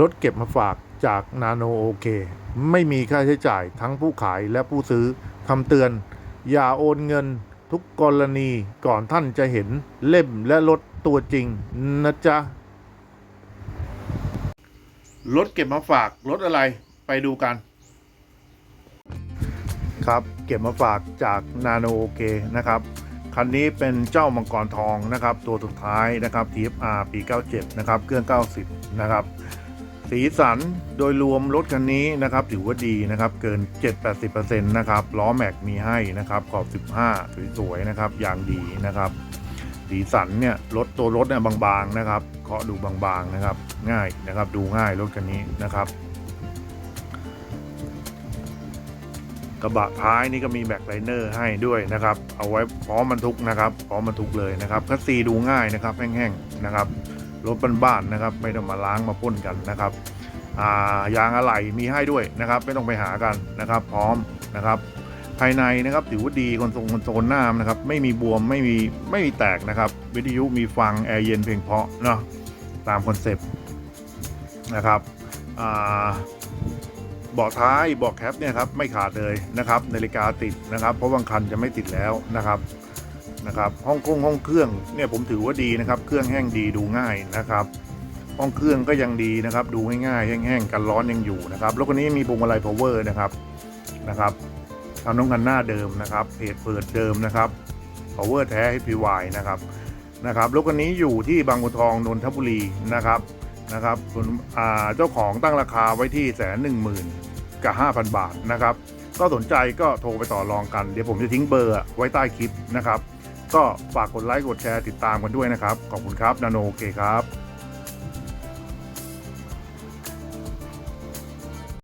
รถเก็บมาฝากจากนาโนโอเค ไม่มีค่าใช้จ่ายทั้งผู้ขายและผู้ซื้อคำเตือน อย่าโอนเงินทุกกรณีก่อนท่านจะเห็นเล่มและรถตัวจริงนะจ๊ะ รถเก็บมาฝากรถอะไรไปดูกัน ครับเก็บมาฝากจากนาโนโอเคนะครับคันนี้เป็นเจ้ามังกรทองนะครับ ตัวสุดท้ายนะครับ TFR ปี 97 นะครับ เครื่อง 90 นะครับ สีสันโดยรวมรถคันนี้นะครับถือว่าดีนะครับเกิน 7-80%นะครับล้อแม็กมีให้นะครับขอบ 15 สวยๆนะครับอย่างดีนะครับ สีสันเนี่ยรถตัวรถเนี่ยบางๆนะครับเคาะดูบางๆนะครับ ง่ายนะครับดูง่ายรถคันนี้นะครับ กระบะท้ายนี่ก็มีแบ็คไลเนอร์ให้ด้วยนะครับ เอาไว้พร้อมบรรทุกนะครับพร้อมบรรทุกเลยนะครับคัสซีดูง่ายนะครับแห้งๆนะครับ รถบ้านๆนะครับ ไม่ต้องมาล้างมาพ่นกันนะครับายางอะไหล่มีให้ด้วยนะครับ ไม่ต้องไปหากันนะครับ พร้อมนะครับ ภายในนะครับถือว่าดีคอนโซลคอนโซลหน้านะครับ ไม่มีบวมไม่มีไม่มีแตกนะครับ วิทยุมีฟังแอร์เย็นเพียงเพาะเนาะตามคอนเซปต์นะครับเบาะท้ายเบาะแคปเนี่ยครับไม่ขาดเลยนะครับนาฬิกาติดนะครับ เพราะบางคันจะไม่ติดแล้วนะครับ นะครับห้องเคงห้องเครื่องเนี่ยผมถือว่าดีนะครับ เครื่องแห้งดีดูง่ายนะครับห้องเครื่องก็ยังดีนะครับ ดูง่ายๆแห้งๆกันร้อนยังอยู่นะครับแล้วคนนี้มีพวงมาลัย power นะครับนะครับทำน้องกันหน้าเดิมนะครับเพจเปิดเดิมนะครับ power แท้ HPY นะครับนะครับรถคันนี้อยู่ที่บางบัวทองนนทบุรีนะครับนะครับส่วนอ่าเจ้าของตั้งราคาไว้ที่แสนหนึ่งหมื่นกับห้าพันบาทนะครับ ก็สนใจก็โทรไปต่อรองกัน เดี๋ยวผมจะทิ้งเบอร์ไว้ใต้คลิปนะครับ ก็ฝากกดไลค์กดแชร์ติดตามกันด้วยนะครับ ขอบคุณครับนาโนโอเคครับ